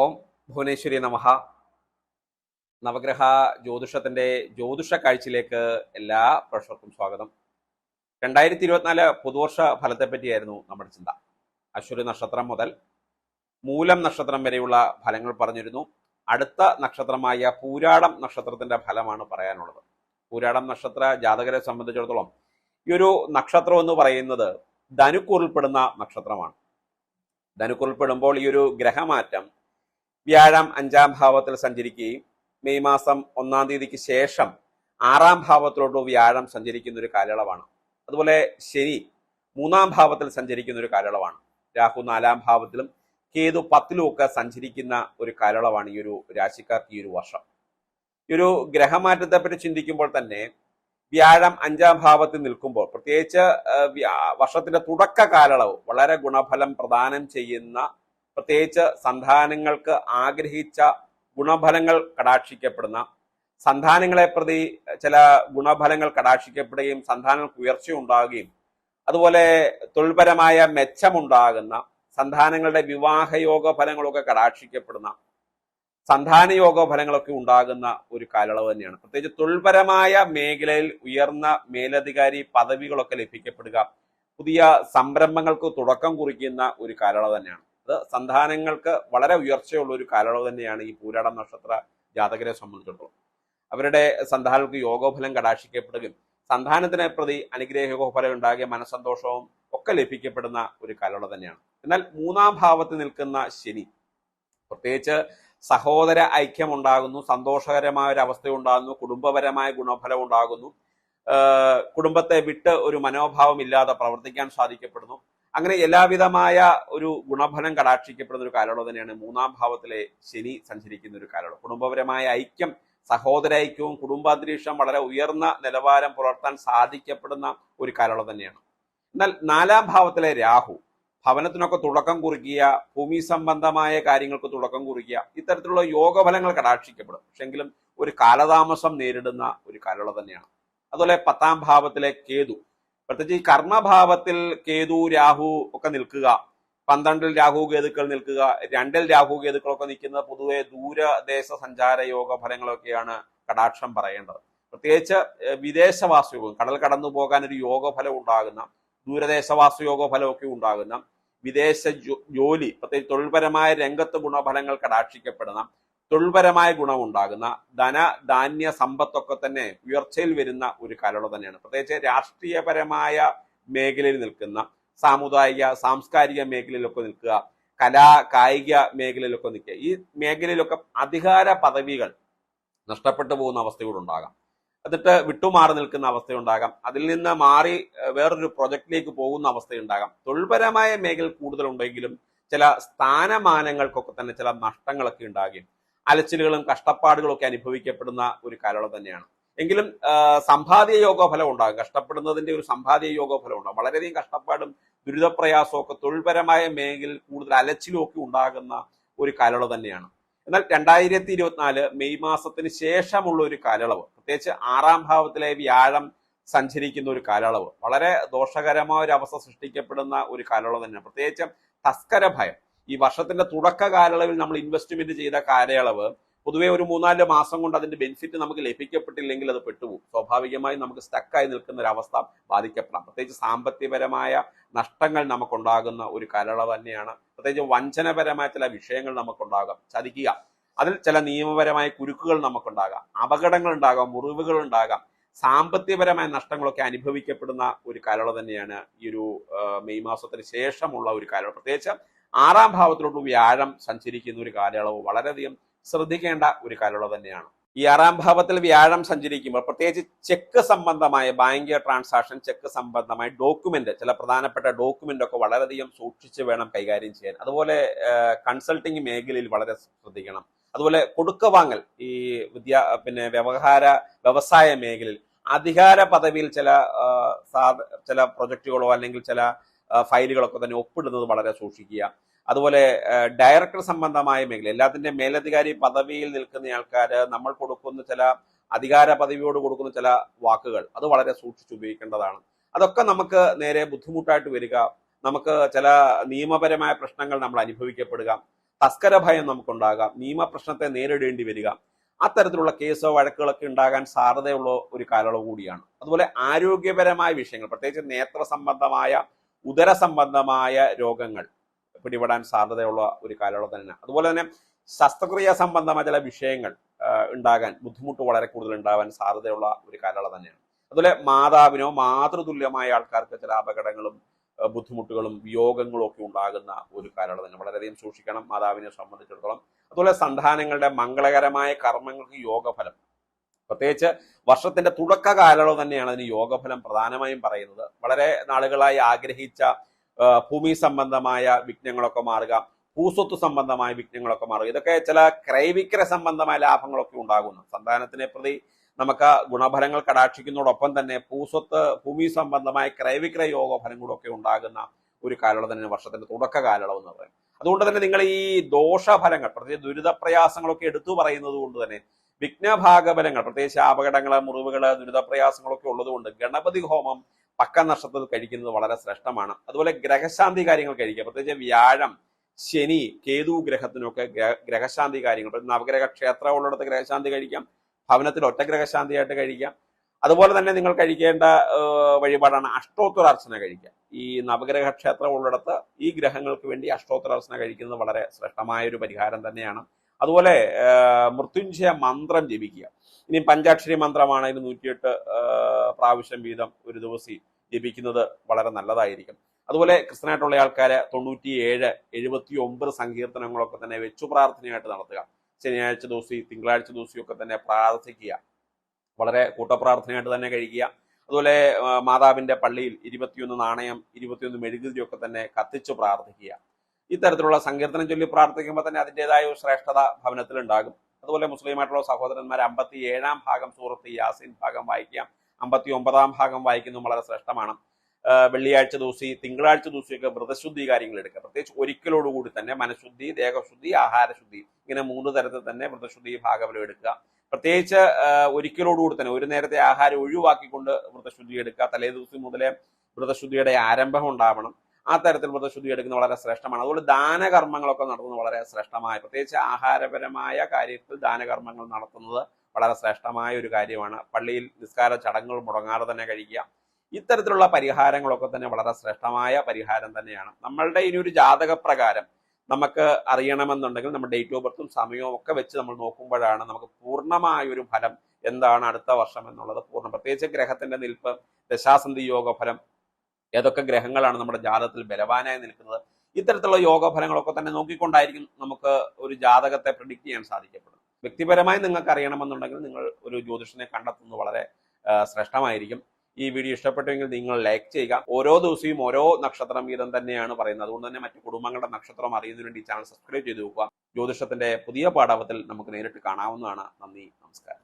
ഓം ഭുവനേശ്വരി നമഹ. നവഗ്രഹ ജ്യോതിഷത്തിന്റെ ജ്യോതിഷ കാഴ്ചയിലേക്ക് എല്ലാ പ്രേക്ഷകർക്കും സ്വാഗതം. രണ്ടായിരത്തി ഇരുപത്തിനാല് പുതുവർഷ ഫലത്തെ പറ്റിയായിരുന്നു നമ്മുടെ ചിന്ത. അശ്വതി നക്ഷത്രം മുതൽ മൂലം നക്ഷത്രം വരെയുള്ള ഫലങ്ങൾ പറഞ്ഞിരുന്നു. അടുത്ത നക്ഷത്രമായ പൂരാടം നക്ഷത്രത്തിന്റെ ഫലമാണ് പറയാനുള്ളത്. പൂരാടം നക്ഷത്ര ജാതകരെ സംബന്ധിച്ചിടത്തോളം ഈ ഒരു നക്ഷത്രം എന്ന് പറയുന്നത് ധനുക്കുറിൽപ്പെടുന്ന നക്ഷത്രമാണ്. ധനുക്കുറിൽപ്പെടുമ്പോൾ ഈ ഒരു ഗ്രഹമാറ്റം വ്യാഴം അഞ്ചാം ഭാവത്തിൽ സഞ്ചരിക്കുകയും മെയ് മാസം ഒന്നാം തീയതിക്ക് ശേഷം ആറാം ഭാവത്തിലോട്ട് വ്യാഴം സഞ്ചരിക്കുന്ന ഒരു കാലയളവാണ്. അതുപോലെ ശനി മൂന്നാം ഭാവത്തിൽ സഞ്ചരിക്കുന്ന ഒരു കാലയളവാണ്. രാഹു നാലാം ഭാവത്തിലും കേതു പത്തിലും ഒക്കെ സഞ്ചരിക്കുന്ന ഒരു കാലയളവാണ് ഈ ഒരു രാശിക്കാർക്ക് ഈ ഒരു വർഷം. ഈ ഒരു ഗ്രഹമാറ്റത്തെ പറ്റി ചിന്തിക്കുമ്പോൾ തന്നെ വ്യാഴം അഞ്ചാം ഭാവത്തിൽ നിൽക്കുമ്പോൾ പ്രത്യേകിച്ച് വർഷത്തിന്റെ തുടക്ക കാലയളവ് വളരെ ഗുണഫലം പ്രദാനം ചെയ്യുന്ന പ്രത്യേകിച്ച് സന്താനങ്ങൾക്ക് ആഗ്രഹിച്ച ഗുണഫലങ്ങൾ കടാക്ഷിക്കപ്പെടുന്ന സന്താനങ്ങളെ പ്രതി ചില ഗുണഫലങ്ങൾ കടാക്ഷിക്കപ്പെടുകയും സന്താനങ്ങൾക്ക് ഉയർച്ചയുണ്ടാകുകയും അതുപോലെ തൊഴിൽപരമായ മെച്ചമുണ്ടാകുന്ന സന്താനങ്ങളുടെ വിവാഹയോഗ ഫലങ്ങളൊക്കെ കടാക്ഷിക്കപ്പെടുന്ന സന്താനയോഗ ഫലങ്ങളൊക്കെ ഉണ്ടാകുന്ന ഒരു കാലയളവ് തന്നെയാണ്. പ്രത്യേകിച്ച് തൊഴിൽപരമായ മേഖലയിൽ ഉയർന്ന മേലധികാരി പദവികളൊക്കെ ലഭിക്കപ്പെടുക പുതിയ സംരംഭങ്ങൾക്ക് തുടക്കം കുറിക്കുന്ന ഒരു കാലയളവ് തന്നെയാണ്. അത് സന്താനങ്ങൾക്ക് വളരെ ഉയർച്ചയുള്ള ഒരു കാലയളവ് തന്നെയാണ് ഈ പൂരാടം നക്ഷത്ര ജാതകരെ സംബന്ധിച്ചിടത്തോളം. അവരുടെ സന്താനങ്ങൾക്ക് യോഗോഫലം കടാക്ഷിക്കപ്പെടുകയും സന്താനത്തിനെ പ്രതി അനുഗ്രഹ യോഗഫലം ഉണ്ടാകിയ മനസ്സന്തോഷവും ഒക്കെ ലഭിക്കപ്പെടുന്ന ഒരു കാലയളവ് തന്നെയാണ്. എന്നാൽ മൂന്നാം ഭാവത്തിൽ നിൽക്കുന്ന ശനി പ്രത്യേകിച്ച് സഹോദര ഐക്യം ഉണ്ടാകുന്നു സന്തോഷകരമായ ഒരു അവസ്ഥ ഉണ്ടാകുന്നു കുടുംബപരമായ ഗുണഫലം ഉണ്ടാകുന്നു കുടുംബത്തെ വിട്ട് ഒരു മനോഭാവം ഇല്ലാതെ പ്രവർത്തിക്കാൻ സാധിക്കപ്പെടുന്നു. അങ്ങനെ എല്ലാവിധമായ ഒരു ഗുണഫലം കടാക്ഷിക്കപ്പെടുന്ന ഒരു കാലയളവ് തന്നെയാണ് മൂന്നാം ഭാവത്തിലെ ശനി സഞ്ചരിക്കുന്ന ഒരു കാലയളവ്. കുടുംബപരമായ ഐക്യം സഹോദരൈക്യവും കുടുംബാന്തരീക്ഷം വളരെ ഉയർന്ന നിലവാരം പുലർത്താൻ സാധിക്കപ്പെടുന്ന ഒരു കാലയളവ് തന്നെയാണ്. എന്നാൽ നാലാം ഭാവത്തിലെ രാഹു ഭവനത്തിനൊക്കെ തുടക്കം കുറിക്കുക ഭൂമി സംബന്ധമായ കാര്യങ്ങൾക്ക് തുടക്കം കുറിക്കുക ഇത്തരത്തിലുള്ള യോഗഫലങ്ങൾ കടാക്ഷിക്കപ്പെടും. പക്ഷെങ്കിലും ഒരു കാലതാമസം നേരിടുന്ന ഒരു കാലയളവ് തന്നെയാണ്. അതുപോലെ പത്താം ഭാവത്തിലെ കേതു പ്രത്യേകിച്ച് ഈ കർമ്മഭാവത്തിൽ കേതു രാഹു ഒക്കെ നിൽക്കുക പന്ത്രണ്ടിൽ രാഹു കേതുക്കൾ നിൽക്കുക രണ്ടിൽ രാഹു കേതുക്കളൊക്കെ നിൽക്കുന്നത് പൊതുവെ ദൂരദേശ സഞ്ചാര യോഗ ഫലങ്ങളൊക്കെയാണ് കടാക്ഷം പറയേണ്ടത്. പ്രത്യേകിച്ച് വിദേശവാസയോഗം വിദേശവാസ കടൽ കടന്നു പോകാൻ ഒരു യോഗ ഫലം ഉണ്ടാകുന്ന ദൂരദേശവാസ ഫലമൊക്കെ ഉണ്ടാകുന്ന വിദേശ ജോലി പ്രത്യേകിച്ച് തൊഴിൽപരമായ രംഗത്ത് ഗുണഫലങ്ങൾ കടാക്ഷിക്കപ്പെടുന്ന തൊഴിൽപരമായ ഗുണമുണ്ടാകുന്ന ധന ധാന്യ സമ്പത്തൊക്കെ തന്നെ ഉയർച്ചയിൽ വരുന്ന ഒരു കാലയളവ് തന്നെയാണ്. പ്രത്യേകിച്ച് രാഷ്ട്രീയപരമായ മേഖലയിൽ നിൽക്കുന്ന സാമുദായിക സാംസ്കാരിക മേഖലയിലൊക്കെ നിൽക്കുക കലാ കായിക മേഖലയിലൊക്കെ നിൽക്കുക ഈ മേഖലയിലൊക്കെ അധികാര പദവികൾ നഷ്ടപ്പെട്ടു പോകുന്ന അവസ്ഥകളുണ്ടാകാം എന്നിട്ട് വിട്ടുമാറി നിൽക്കുന്ന അവസ്ഥയുണ്ടാകാം. അതിൽ നിന്ന് മാറി വേറൊരു പ്രൊജക്റ്റിലേക്ക് പോകുന്ന അവസ്ഥയുണ്ടാകാം. തൊഴിൽപരമായ മേഖല കൂടുതലുണ്ടെങ്കിലും ചില സ്ഥാനമാനങ്ങൾക്കൊക്കെ തന്നെ ചില നഷ്ടങ്ങളൊക്കെ ഉണ്ടാകുകയും അലച്ചിലുകളും കഷ്ടപ്പാടുകളും ഒക്കെ അനുഭവിക്കപ്പെടുന്ന ഒരു കാലയളവ് തന്നെയാണ്. എങ്കിലും സമ്പാദ്യ യോഗഫലം ഉണ്ടാകും. കഷ്ടപ്പെടുന്നതിന്റെ ഒരു സമ്പാദ്യ യോഗഫലം ഉണ്ടാകും. വളരെയധികം കഷ്ടപ്പാടും ദുരിതപ്രയാസവും ഒക്കെ തൊഴിൽപരമായ മേഖലയിൽ കൂടുതൽ അലച്ചിലും ഒക്കെ ഉണ്ടാകുന്ന ഒരു കാലയളവ് തന്നെയാണ്. എന്നാൽ രണ്ടായിരത്തി ഇരുപത്തിനാല് മെയ് മാസത്തിന് ശേഷമുള്ള ഒരു കാലയളവ് പ്രത്യേകിച്ച് ആറാം ഭാവത്തിലെ വ്യാഴം സഞ്ചരിക്കുന്ന ഒരു കാലയളവ് വളരെ ദോഷകരമായ ഒരു അവസ്ഥ സൃഷ്ടിക്കപ്പെടുന്ന ഒരു കാലയളവ് തന്നെയാണ്. പ്രത്യേകിച്ച് തസ്കര ഭയം. ഈ വർഷത്തിന്റെ തുടക്ക കാലയളവിൽ നമ്മൾ ഇൻവെസ്റ്റ്മെന്റ് ചെയ്ത കാലയളവ് പൊതുവേ ഒരു മൂന്നാൽ മാസം കൊണ്ട് അതിന്റെ ബെനിഫിറ്റ് നമുക്ക് ലഭിക്കപ്പെട്ടില്ലെങ്കിൽ അത് പെട്ടുപോകും. സ്വാഭാവികമായും നമുക്ക് സ്റ്റക്കായി നിൽക്കുന്ന ഒരു അവസ്ഥ ബാധിക്കപ്പെടാം. പ്രത്യേകിച്ച് സാമ്പത്തികപരമായ നഷ്ടങ്ങൾ നമുക്കുണ്ടാകുന്ന ഒരു കാലയളവ് തന്നെയാണ്. പ്രത്യേകിച്ച് വഞ്ചനപരമായ ചില വിഷയങ്ങൾ നമുക്കുണ്ടാകാം. ചതിക്കുക. അതിൽ ചില നിയമപരമായ കുരുക്കുകൾ നമുക്കുണ്ടാകാം. അപകടങ്ങൾ ഉണ്ടാകാം. മുറിവുകൾ ഉണ്ടാകാം. സാമ്പത്തികപരമായ നഷ്ടങ്ങളൊക്കെ അനുഭവിക്കപ്പെടുന്ന ഒരു കാലയളവ് തന്നെയാണ് ഈ ഒരു മെയ് മാസത്തിന് ശേഷമുള്ള ഒരു കാലയളവ്. പ്രത്യേകിച്ച് ആറാം ഭാവത്തിലോട്ട് വ്യാഴം സഞ്ചരിക്കുന്ന ഒരു കാലയളവ് വളരെയധികം ശ്രദ്ധിക്കേണ്ട ഒരു കാലയളവ് തന്നെയാണ്. ഈ ആറാം ഭാവത്തിൽ വ്യാഴം സഞ്ചരിക്കുമ്പോൾ പ്രത്യേകിച്ച് ചെക്ക് സംബന്ധമായ ബാങ്ക് ട്രാൻസാക്ഷൻ ചെക്ക് സംബന്ധമായ ഡോക്യുമെന്റ് ചില പ്രധാനപ്പെട്ട ഡോക്യുമെന്റ് ഒക്കെ വളരെയധികം സൂക്ഷിച്ച് വേണം കൈകാര്യം ചെയ്യാൻ. അതുപോലെ കൺസൾട്ടിങ് മേഖലയിൽ വളരെ ശ്രദ്ധിക്കണം. അതുപോലെ കൊടുക്ക വാങ്ങൽ ഈ വിദ്യാ പിന്നെ വ്യവഹാര വ്യവസായ മേഖലയിൽ അധികാര പദവിയിൽ ചില ചില പ്രൊജക്ടുകളോ അല്ലെങ്കിൽ ചില ഫയലുകളൊക്കെ തന്നെ ഒപ്പിടുന്നത് വളരെ സൂക്ഷിക്കുക. അതുപോലെ ഡയറക്ടർ സംബന്ധമായ മേഖല എല്ലാത്തിന്റെ മേലധികാരി പദവിയിൽ നിൽക്കുന്ന ആൾക്കാർ നമ്മൾ കൊടുക്കുന്ന ചില അധികാര പദവിയോട് കൊടുക്കുന്ന ചില വാക്കുകൾ അത് വളരെ സൂക്ഷിച്ച് ഉപയോഗിക്കേണ്ടതാണ്. അതൊക്കെ നമുക്ക് നേരെ ബുദ്ധിമുട്ടായിട്ട് വരിക നമുക്ക് ചില നിയമപരമായ പ്രശ്നങ്ങൾ നമ്മൾ അനുഭവിക്കപ്പെടുക തസ്കര ഭയം നമുക്കുണ്ടാകാം നിയമപ്രശ്നത്തെ നേരിടേണ്ടി വരിക. അത്തരത്തിലുള്ള കേസോ വഴക്കുകളൊക്കെ ഉണ്ടാകാൻ സാധ്യതയുള്ള ഒരു കാലയളവ് കൂടിയാണ്. അതുപോലെ ആരോഗ്യപരമായ വിഷയങ്ങൾ പ്രത്യേകിച്ച് നേത്ര സംബന്ധമായ ഉദര സംബന്ധമായ രോഗങ്ങൾ പിടിപെടാൻ സാധ്യതയുള്ള ഒരു കാലയളവ് തന്നെയാണ്. അതുപോലെ തന്നെ ശസ്ത്രക്രിയ സംബന്ധമായ ചില വിഷയങ്ങൾ ഉണ്ടാകാൻ ബുദ്ധിമുട്ട് വളരെ കൂടുതൽ ഉണ്ടാവാൻ സാധ്യതയുള്ള ഒരു കാലയളവ് തന്നെയാണ്. അതുപോലെ മാതാവിനോ മാതൃതുല്യമായ ആൾക്കാർക്ക് ചില അപകടങ്ങളും ബുദ്ധിമുട്ടുകളും വിയോഗങ്ങളും ഒക്കെ ഉണ്ടാകുന്ന ഒരു കാലയളവ് തന്നെ. വളരെയധികം സൂക്ഷിക്കണം മാതാവിനെ സംബന്ധിച്ചിടത്തോളം. അതുപോലെ സന്താനങ്ങളുടെ മംഗളകരമായ കർമ്മങ്ങൾക്ക് യോഗഫലം പ്രത്യേകിച്ച് വർഷത്തിന്റെ തുടക്ക കാലയളവ് തന്നെയാണ് അതിന് യോഗഫലം പ്രധാനമായും പറയുന്നത്. വളരെ നാളുകളായി ആഗ്രഹിച്ച ഭൂമി സംബന്ധമായ വിഘ്നങ്ങളൊക്കെ മാറുക ഭൂസ്വത്ത് സംബന്ധമായ വിഘ്നങ്ങളൊക്കെ മാറുക ഇതൊക്കെ ചില ക്രൈവിക്ര സംബന്ധമായ ലാഭങ്ങളൊക്കെ ഉണ്ടാകുന്നു. സന്താനത്തിനെ പ്രതി നമുക്ക് ഗുണഫലങ്ങൾ കടാക്ഷിക്കുന്നതോടൊപ്പം തന്നെ ഭൂസ്വത്ത് ഭൂമി സംബന്ധമായ ക്രൈവിക്ര യോഗ കൂടൊക്കെ ഉണ്ടാകുന്ന ഒരു കാലയളവ് തന്നെ വർഷത്തിന്റെ തുടക്ക കാലയളവ് എന്ന് പറയുന്നത്. അതുകൊണ്ട് തന്നെ നിങ്ങൾ ഈ ദോഷഫലങ്ങൾ പ്രത്യേകിച്ച് ദുരിതപ്രയാസങ്ങളൊക്കെ എടുത്തു പറയുന്നത് കൊണ്ട് തന്നെ വിഘ്നഭാഗഫലങ്ങൾ പ്രത്യേകിച്ച് അപകടങ്ങൾ മുറിവുകൾ ദുരിതപ്രയാസങ്ങളൊക്കെ ഉള്ളതുകൊണ്ട് ഗണപതി ഹോമം പക്ക നക്ഷത്രത്തിൽ കഴിക്കുന്നത് വളരെ ശ്രേഷ്ഠമാണ്. അതുപോലെ ഗ്രഹശാന്തി കാര്യങ്ങൾ കഴിക്കുക. പ്രത്യേകിച്ച് വ്യാഴം ശനി കേതു ഗ്രഹത്തിനൊക്കെ ഗ്രഹശാന്തി കാര്യങ്ങൾ. നവഗ്രഹ ക്ഷേത്രം ഉള്ളിടത്ത് ഗ്രഹശാന്തി കഴിക്കാം. ഭവനത്തിൽ ഒറ്റ ഗ്രഹശാന്തിയായിട്ട് കഴിക്കാം. അതുപോലെ തന്നെ നിങ്ങൾ കഴിക്കേണ്ട വഴിപാടാണ് അഷ്ടോത്തരാർച്ചന കഴിക്കുക. ഈ നവഗ്രഹ ക്ഷേത്രം ഉള്ളിടത്ത് ഈ ഗ്രഹങ്ങൾക്ക് വേണ്ടി അഷ്ടോത്തരാർച്ചന കഴിക്കുന്നത് വളരെ ശ്രേഷ്ഠമായ ഒരു പരിഹാരം തന്നെയാണ്. അതുപോലെ മൃത്യുഞ്ജയ മന്ത്രം ജപിക്കുക. ഇനി പഞ്ചാക്ഷരി മന്ത്രമാണ് ഇതിന് നൂറ്റിയെട്ട് പ്രാവശ്യം വീതം ഒരു ദിവസം ജപിക്കുന്നത് വളരെ നല്ലതായിരിക്കും. അതുപോലെ ക്രിസ്ത്യനായിട്ടുള്ള ആൾക്കാര് തൊണ്ണൂറ്റിയേഴ് എഴുപത്തി ഒമ്പത് സങ്കീർത്തനങ്ങളൊക്കെ തന്നെ വെച്ചു പ്രാർത്ഥനയായിട്ട് നടത്തുക. ശനിയാഴ്ച ദിവസം തിങ്കളാഴ്ച ദിവസം ഒക്കെ തന്നെ പ്രാർത്ഥിക്കുക. വളരെ കൂട്ടപ്രാർത്ഥനയായിട്ട് തന്നെ കഴിക്കുക. അതുപോലെ മാതാവിന്റെ പള്ളിയിൽ ഇരുപത്തിയൊന്ന് നാണയം ഇരുപത്തിയൊന്ന് മെഴുകുതിരിയൊക്കെ തന്നെ കത്തിച്ചു പ്രാർത്ഥിക്കുക. ഇത്തരത്തിലുള്ള സങ്കീർത്തനം ചൊല്ലി പ്രാർത്ഥിക്കുമ്പോൾ തന്നെ അതിന്റെതായ ഒരു ശ്രേഷ്ഠത ഭവനത്തിൽ ഉണ്ടാകും അതുപോലെ മുസ്ലിമായിട്ടുള്ള സഹോദരന്മാർ അമ്പത്തി ഏഴാം ഭാഗം സൂറത്ത് യാസിൻ ഭാഗം വായിക്കാം. അമ്പത്തി ഒമ്പതാം ഭാഗം വായിക്കുന്നതും വളരെ ശ്രേഷ്ഠമാണ്. വെള്ളിയാഴ്ച ദിവസി തിങ്കളാഴ്ച ദിവസമൊക്കെ വ്രതശുദ്ധി കാര്യങ്ങൾ എടുക്കുക. പ്രത്യേകിച്ച് ഒരിക്കലോടുകൂടി തന്നെ മനഃശുദ്ധി ദേഹശുദ്ധി ആഹാരശുദ്ധി ഇങ്ങനെ മൂന്ന് തരത്തിൽ തന്നെ വ്രതശുദ്ധി ഭാഗവലം എടുക്കുക. പ്രത്യേകിച്ച് ഒരിക്കലോടുകൂടി തന്നെ ഒരു നേരത്തെ ആഹാരം ഒഴിവാക്കിക്കൊണ്ട് വ്രതശുദ്ധി എടുക്കുക. തലേ ദിവസം മുതലേ വ്രതശുദ്ധിയുടെ ആരംഭം ഉണ്ടാവണം. ആ തരത്തിൽ വ്രതശുദ്ധി എടുക്കുന്നത് വളരെ ശ്രേഷ്ഠമാണ്. അതുകൊണ്ട് ദാനകർമ്മങ്ങളൊക്കെ നടത്തുന്നത് വളരെ ശ്രേഷ്ഠമായ പ്രത്യേകിച്ച് ആഹാരപരമായ കാര്യത്തിൽ ദാനകർമ്മങ്ങൾ നടത്തുന്നത് വളരെ ശ്രേഷ്ഠമായ ഒരു കാര്യമാണ്. പള്ളിയിൽ നിസ്കാര ചടങ്ങുകൾ മുടങ്ങാതെ തന്നെ കഴിക്കുക. ഇത്തരത്തിലുള്ള പരിഹാരങ്ങളൊക്കെ തന്നെ വളരെ ശ്രേഷ്ഠമായ പരിഹാരം തന്നെയാണ്. നമ്മളുടെ ഇനി ഒരു ജാതകപ്രകാരം നമുക്ക് അറിയണമെന്നുണ്ടെങ്കിൽ നമ്മുടെ ഡേറ്റ് ഓഫ് ബർത്തും സമയവും ഒക്കെ വെച്ച് നമ്മൾ നോക്കുമ്പോഴാണ് നമുക്ക് പൂർണമായ ഒരു ഫലം എന്താണ് അടുത്ത വർഷം എന്നുള്ളത് പൂർണം. പ്രത്യേകിച്ച് ഗ്രഹത്തിന്റെ നിൽപ്പ് ദശാസന്ധി യോഗഫലം ഏതൊക്കെ ഗ്രഹങ്ങളാണ് നമ്മുടെ ജാതകത്തിൽ ബലവാനായി നിൽക്കുന്നത്? ഇത്തരത്തിലുള്ള യോഗഫലങ്ങളൊക്കെ തന്നെ നോക്കിക്കൊണ്ടായിരിക്കും നമുക്ക് ഒരു ജാതകത്തെ പ്രിഡിക്റ്റ് ചെയ്യാൻ സാധിക്കപ്പെടുന്നത്. വ്യക്തിപരമായി നിങ്ങൾക്ക് അറിയണമെന്നുണ്ടെങ്കിൽ നിങ്ങൾ ഒരു ജ്യോതിഷനെ കണ്ടെത്തുന്നത് വളരെ ശ്രേഷ്ഠമായിരിക്കും. ഈ വീഡിയോ ഇഷ്ടപ്പെട്ടുവെങ്കിൽ നിങ്ങൾ ലൈക്ക് ചെയ്യുക. ഓരോ ദിവസവും ഓരോ നക്ഷത്രം വീതം തന്നെയാണ് പറയുന്നത്. അതുകൊണ്ട് തന്നെ മറ്റു കുടുംബങ്ങളുടെ നക്ഷത്രം അറിയുന്നതിന് വേണ്ടി ചാനൽ സബ്സ്ക്രൈബ് ചെയ്ത് നോക്കുക ജ്യോതിഷത്തിന്റെ പുതിയ പാഠവത്തിൽ നമുക്ക് നേരിട്ട് കാണാവുന്നതാണ്. നന്ദി നമസ്കാരം.